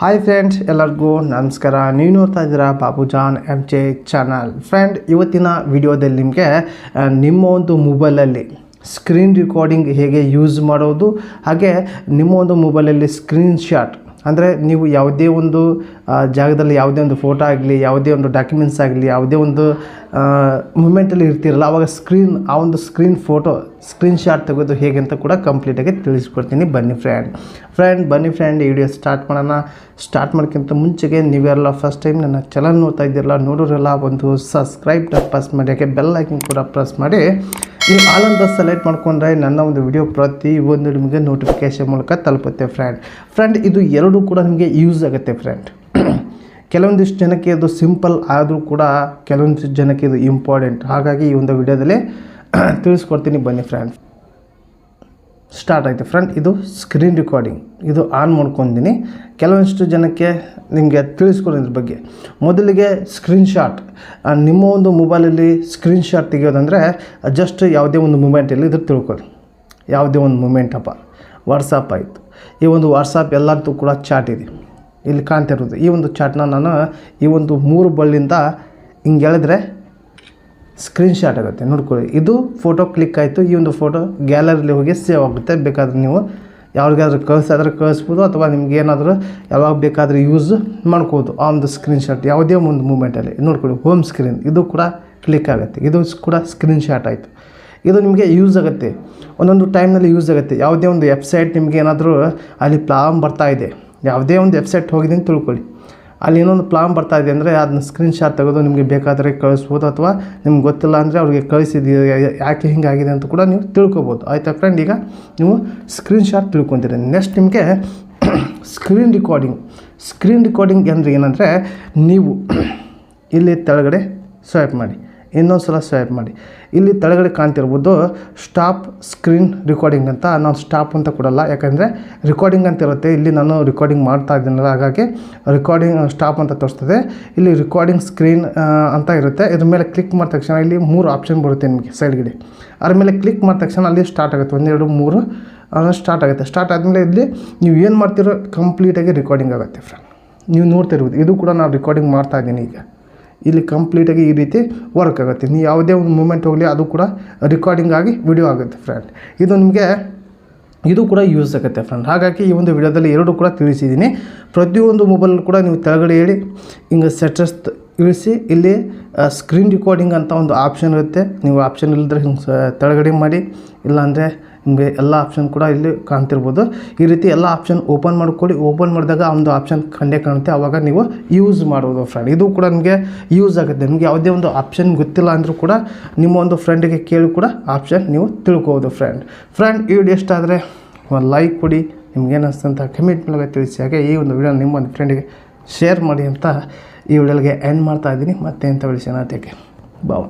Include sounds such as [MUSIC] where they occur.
Hi friends ಎಲ್ಲರಿಗೂ ನಮಸ್ಕಾರ. ನೀವು ನೋಡ್ತಾ ಇದ್ದೀರಾ Babujan M J channel friend ಇವತ್ತಿನ ವಿಡಿಯೋದಲ್ಲಿ ನಿಮಗೆ ನಿಮ್ಮ ಒಂದು ಮೊಬೈಲಲ್ಲಿ ಸ್ಕ್ರೀನ್ ರೆಕಾರ್ಡಿಂಗ್ ಹೇಗೆ ಯೂಸ್ ಮಾಡೋದು, ಹಾಗೆ ನಿಮ್ಮ ಒಂದು ಮೊಬೈಲಲ್ಲಿ ಸ್ಕ್ರೀನ್ ಶಾಟ್ ಅಂದರೆ ನೀವು ಯಾವುದೇ ಒಂದು ಜಾಗದಲ್ಲಿ ಯಾವುದೇ ಒಂದು ಫೋಟೋ ಆಗಲಿ, ಯಾವುದೇ ಒಂದು ಡಾಕ್ಯುಮೆಂಟ್ಸ್ ಆಗಲಿ, ಯಾವುದೇ ಒಂದು ಮೂಮೆಂಟಲ್ಲಿ ಇರ್ತಿರಲ್ಲ ಆವಾಗ ಸ್ಕ್ರೀನ್ ಆ ಒಂದು ಸ್ಕ್ರೀನ್ ಫೋಟೋ ಸ್ಕ್ರೀನ್ ಶಾಟ್ ತೆಗೆದು ಹೇಗೆ ಅಂತ ಕೂಡ ಕಂಪ್ಲೀಟಾಗಿ ತಿಳಿಸ್ಕೊಡ್ತೀನಿ. ಬನ್ನಿ ಫ್ರೆಂಡ್ ಫ್ರೆಂಡ್ ಬನ್ನಿ ಫ್ರೆಂಡ್ ವಿಡಿಯೋ ಸ್ಟಾರ್ಟ್ ಮಾಡೋಣ. ಸ್ಟಾರ್ಟ್ ಮಾಡೋಕ್ಕಿಂತ ಮುಂಚೆಗೆ ನೀವೆಲ್ಲ ಫಸ್ಟ್ ಟೈಮ್ ನನ್ನ ಚಾನಲ್ ನೋಡ್ತಾ ಇದ್ದೀರಲ್ಲ, ನೋಡೋರೆಲ್ಲ, ಒಂದು ಸಬ್ಸ್ಕ್ರೈಬ್ ಪ್ರೆಸ್ ಮಾಡಿ ಯಾಕೆ ಬೆಲ್ ಐಕನ್ ಕೂಡ ಪ್ರೆಸ್ ಮಾಡಿ. ನೀವು ಆಲಂದ ಸೆಲೆಕ್ಟ್ ಮಾಡ್ಕೊಂಡ್ರೆ ನನ್ನ ಒಂದು ವಿಡಿಯೋ ಪ್ರತಿ ಒಂದು ನಿಮಗೆ ನೋಟಿಫಿಕೇಶನ್ ಮೂಲಕ ತಲುಪುತ್ತೆ ಫ್ರೆಂಡ್ ಫ್ರೆಂಡ್ ಇದು ಎರಡೂ ಕೂಡ ನಿಮಗೆ ಯೂಸ್ ಆಗುತ್ತೆ ಫ್ರೆಂಡ್ ಕೆಲವೊಂದಿಷ್ಟು ಜನಕ್ಕೆ ಇದು ಸಿಂಪಲ್ ಆದರೂ ಕೂಡ ಕೆಲವೊಂದಿಷ್ಟು ಜನಕ್ಕೆ ಇದು ಇಂಪಾರ್ಟೆಂಟ್ ಹಾಗಾಗಿ ಈ ಒಂದು ವಿಡಿಯೋದಲ್ಲಿ [CLEARS THROAT] ತಿಳಿಸ್ಕೊಡ್ತೀನಿ ಬನ್ನಿ ಫ್ರೆಂಡ್ ಸ್ಟಾರ್ಟ್ ಆಯಿತು ಫ್ರೆಂಡ್. ಇದು ಸ್ಕ್ರೀನ್ ರೆಕಾರ್ಡಿಂಗ್ ಇದು ಆನ್ ಮಾಡ್ಕೊಂಡಿನಿ ಕೆಲವೊಂದಿಷ್ಟು ಜನಕ್ಕೆ ನಿಮಗೆ ತಿಳಿಸ್ಕೊಡೋದ್ರ ಬಗ್ಗೆ. ಮೊದಲಿಗೆ ಸ್ಕ್ರೀನ್ ಶಾಟ್ ನಿಮ್ಮ ಒಂದು ಮೊಬೈಲಲ್ಲಿ ಸ್ಕ್ರೀನ್ ಶಾಟ್ ತೆಗೆಯೋದಂದರೆ ಜಸ್ಟ್ ಯಾವುದೇ ಒಂದು ಮೂಮೆಂಟಲ್ಲಿ ಇದ್ರ ತಿಳ್ಕೊಳ್ಳಿ. ಯಾವುದೇ ಒಂದು ಮೂಮೆಂಟ್ ಅಪ್ಪ. ವಾಟ್ಸಪ್ ಆಯಿತು. ಈ ಒಂದು ವಾಟ್ಸಪ್ ಎಲ್ಲರದ್ದು ಕೂಡ ಚಾಟ್ ಇದೆ. ಇಲ್ಲಿ ಕಾಣ್ತಿರೋದು ಈ ಒಂದು ಚಾಟ್ನ ನಾನು ಈ ಒಂದು ಮೂರು ಬಳ್ಳಿಯಿಂದ ಹಿಂಗೆ ಎಳೆದ್ರೆ ಸ್ಕ್ರೀನ್ ಶಾಟ್ ಆಗುತ್ತೆ. ನೋಡ್ಕೊಳ್ಳಿ, ಇದು ಫೋಟೋ ಕ್ಲಿಕ್ ಆಯಿತು. ಈ ಒಂದು ಫೋಟೋ ಗ್ಯಾಲರಿಲಿ ಹೋಗಿ ಸೇವ್ ಆಗುತ್ತೆ. ಬೇಕಾದ್ರೆ ನೀವು ಯಾರಿಗಾದ್ರೂ ಕಳಿಸಾದ್ರೆ ಕಳಿಸ್ಬೋದು ಅಥವಾ ನಿಮ್ಗೆ ಏನಾದರೂ ಯಾವಾಗ ಬೇಕಾದರೂ ಯೂಸ್ ಮಾಡ್ಕೋದು ಆ ಒಂದು ಸ್ಕ್ರೀನ್ ಶಾಟ್ ಯಾವುದೇ ಒಂದು ಮೂಮೆಂಟಲ್ಲಿ ನೋಡ್ಕೊಳ್ಳಿ ಹೋಮ್ ಸ್ಕ್ರೀನ್ ಇದು ಕೂಡ ಕ್ಲಿಕ್ ಆಗುತ್ತೆ. ಇದು ಕೂಡ ಸ್ಕ್ರೀನ್ ಶಾಟ್ ಆಯಿತು. ಇದು ನಿಮಗೆ ಯೂಸ್ ಆಗುತ್ತೆ. ಒಂದೊಂದು ಟೈಮ್ನಲ್ಲಿ ಯೂಸ್ ಆಗುತ್ತೆ. ಯಾವುದೇ ಒಂದು ವೆಬ್ಸೈಟ್ ನಿಮಗೆ ಏನಾದರೂ ಅಲ್ಲಿ ಪ್ಲಾಮ್ ಬರ್ತಾ ಇದೆ. ಯಾವುದೇ ಒಂದು ವೆಬ್ಸೈಟ್ ಹೋಗಿದೆ ಅಂತ ತಿಳ್ಕೊಳ್ಳಿ. ಅಲ್ಲಿ ಇನ್ನೊಂದು ಪ್ಲಾನ್ ಬರ್ತಾ ಇದೆ ಅಂದರೆ ಅದನ್ನ ಸ್ಕ್ರೀನ್ಶಾಟ್ ತೆಗೆದು ನಿಮಗೆ ಬೇಕಾದರೆ ಕಳಿಸ್ಬೋದು ಅಥವಾ ನಿಮ್ಗೆ ಗೊತ್ತಿಲ್ಲ ಅಂದರೆ ಅವ್ರಿಗೆ ಕಳಿಸಿದ್ದೀರಿ ಯಾಕೆ ಹಿಂಗಾಗಿದೆ ಅಂತ ಕೂಡ ನೀವು ತಿಳ್ಕೊಬೋದು. ಆಯಿತಾ ಫ್ರೆಂಡ್ ಈಗ ನೀವು ಸ್ಕ್ರೀನ್ಶಾಟ್ ತಿಳ್ಕೊತೀರಿ ನೆಕ್ಸ್ಟ್ ನಿಮಗೆ ಸ್ಕ್ರೀನ್ ರೆಕಾರ್ಡಿಂಗ್ ಸ್ಕ್ರೀನ್ ರಿಕಾರ್ಡಿಂಗ್ ಅಂದರೆ ಏನಂದರೆ ನೀವು [CLEARS THROAT] ಇಲ್ಲಿ ತೆಳಗಡೆ ಸ್ವೈಪ್ ಮಾಡಿ. ಇನ್ನೊಂದು ಸಲ ಸ್ವೈಪ್ ಮಾಡಿ. ಇಲ್ಲಿ ತಳಗಡೆ ಕಾಣ್ತಿರ್ಬೋದು ಸ್ಟಾಪ್ ಸ್ಕ್ರೀನ್ ರೆಕಾರ್ಡಿಂಗ್ ಅಂತ. ನಾನು ಸ್ಟಾಪ್ ಅಂತ ಕೊಡಲ್ಲ. ಯಾಕಂದರೆ ರೆಕಾರ್ಡಿಂಗ್ ಅಂತ ಇರುತ್ತೆ. ಇಲ್ಲಿ ನಾನು ರೆಕಾರ್ಡಿಂಗ್ ಮಾಡ್ತಾ ಇದ್ದೀನಲ್ಲ, ಹಾಗಾಗಿ ರೆಕಾರ್ಡಿಂಗ್ ಸ್ಟಾಪ್ ಅಂತ ತೋರಿಸ್ತದೆ. ಇಲ್ಲಿ ರೆಕಾರ್ಡಿಂಗ್ ಸ್ಕ್ರೀನ್ ಅಂತ ಇರುತ್ತೆ. ಇದ್ರ ಮೇಲೆ ಕ್ಲಿಕ್ ಮಾಡಿದ ತಕ್ಷಣ ಇಲ್ಲಿ ಮೂರು ಆಪ್ಷನ್ ಬರುತ್ತೆ ನಿಮಗೆ ಸೈಡ್ಗಡೆ ಅದ್ರ ಮೇಲೆ ಕ್ಲಿಕ್ ಮಾಡಿದ ತಕ್ಷಣ ಅಲ್ಲಿ ಸ್ಟಾರ್ಟ್ ಆಗುತ್ತೆ. ಒಂದೆರಡು ಮೂರು ಸ್ಟಾರ್ಟ್ ಆಗುತ್ತೆ. ಸ್ಟಾರ್ಟ್ ಆದಮೇಲೆ ಇಲ್ಲಿ ನೀವು ಏನು ಮಾಡ್ತಿರೋ ಕಂಪ್ಲೀಟಾಗಿ ರೆಕಾರ್ಡಿಂಗ್ ಆಗುತ್ತೆ ಫ್ರೆಂಡ್ ನೀವು ನೋಡ್ತಿರ್ಬೋದು. ಇದು ಕೂಡ ನಾನು ರೆಕಾರ್ಡಿಂಗ್ ಮಾಡ್ತಾ ಇದ್ದೀನಿ ಈಗ. ಇಲ್ಲಿ ಕಂಪ್ಲೀಟಾಗಿ ಈ ರೀತಿ ವರ್ಕ್ ಆಗುತ್ತೆ. ನೀವು ಯಾವುದೇ ಒಂದು ಮೂಮೆಂಟ್ ಹೋಗಲಿ ಅದು ಕೂಡ ರೆಕಾರ್ಡಿಂಗ್ ಆಗಿ ವಿಡಿಯೋ ಆಗುತ್ತೆ ಫ್ರೆಂಡ್ ಇದು ನಿಮಗೆ ಇದು ಕೂಡ ಯೂಸ್ ಆಗುತ್ತೆ ಫ್ರೆಂಡ್ ಹಾಗಾಗಿ ಈ ಒಂದು ವಿಡಿಯೋದಲ್ಲಿ ಎರಡು ಕೂಡ ತಿಳಿಸಿದ್ದೀನಿ. ಪ್ರತಿಯೊಂದು ಮೊಬೈಲ್ ಕೂಡ ನೀವು ತೆಳಗಡೆ ಹೇಳಿ, ಹಿಂಗೆ ಸೆಟಸ್ ಇಳಿಸಿ, ಇಲ್ಲಿ ಸ್ಕ್ರೀನ್ ರೆಕಾರ್ಡಿಂಗ್ ಅಂತ ಒಂದು ಆಪ್ಷನ್ ಇರುತ್ತೆ. ನೀವು ಆಪ್ಷನ್ ಇಲ್ಲದ್ರೆ ಹಿಂಗೆ ತೆಳಗಡೆ ಮಾಡಿ. ಇಲ್ಲಾಂದರೆ ನಿಮಗೆ ಎಲ್ಲ ಆಪ್ಷನ್ ಕೂಡ ಇಲ್ಲಿ ಕಾಣ್ತಿರ್ಬೋದು. ಈ ರೀತಿ ಎಲ್ಲ ಆಪ್ಷನ್ ಓಪನ್ ಮಾಡ್ಕೊಳ್ಳಿ. ಓಪನ್ ಮಾಡಿದಾಗ ಒಂದು ಆಪ್ಷನ್ ಕಂಡೇ ಕಾಣುತ್ತೆ. ಆವಾಗ ನೀವು ಯೂಸ್ ಮಾಡ್ಬೋದು ಫ್ರೆಂಡ್ ಇದು ಕೂಡ ನಿಮಗೆ ಯೂಸ್ ಆಗುತ್ತೆ. ನಿಮಗೆ ಯಾವುದೇ ಒಂದು ಆಪ್ಷನ್ ಗೊತ್ತಿಲ್ಲ ಅಂದರೂ ಕೂಡ ನಿಮ್ಮ ಒಂದು ಫ್ರೆಂಡಿಗೆ ಕೇಳಿ ಕೂಡ ಆಪ್ಷನ್ ನೀವು ತಿಳ್ಕೋಬೋದು ಫ್ರೆಂಡ್ ಫ್ರೆಂಡ್ ಈ ವಿಡಿಯೋ ಒಂದು ಲೈಕ್ ಕೊಡಿ. ನಿಮ್ಗೆ ಏನಿಸ್ತಂತ ಕಮೆಂಟ್ ಮೂಲಕ ತಿಳಿಸಿ. ಹಾಗೆ ಈ ಒಂದು ವಿಡಿಯೋ ನಿಮ್ಮ ಒಂದು ಫ್ರೆಂಡಿಗೆ ಶೇರ್ ಮಾಡಿ ಅಂತ ಈ ವಿಡಿಯೋಗೆ ಎಂಡ್ ಮಾಡ್ತಾ ಇದ್ದೀನಿ. ಮತ್ತೆ ಅಂತ ವಿಷಯನ ತೆಗೆ ಬಾವ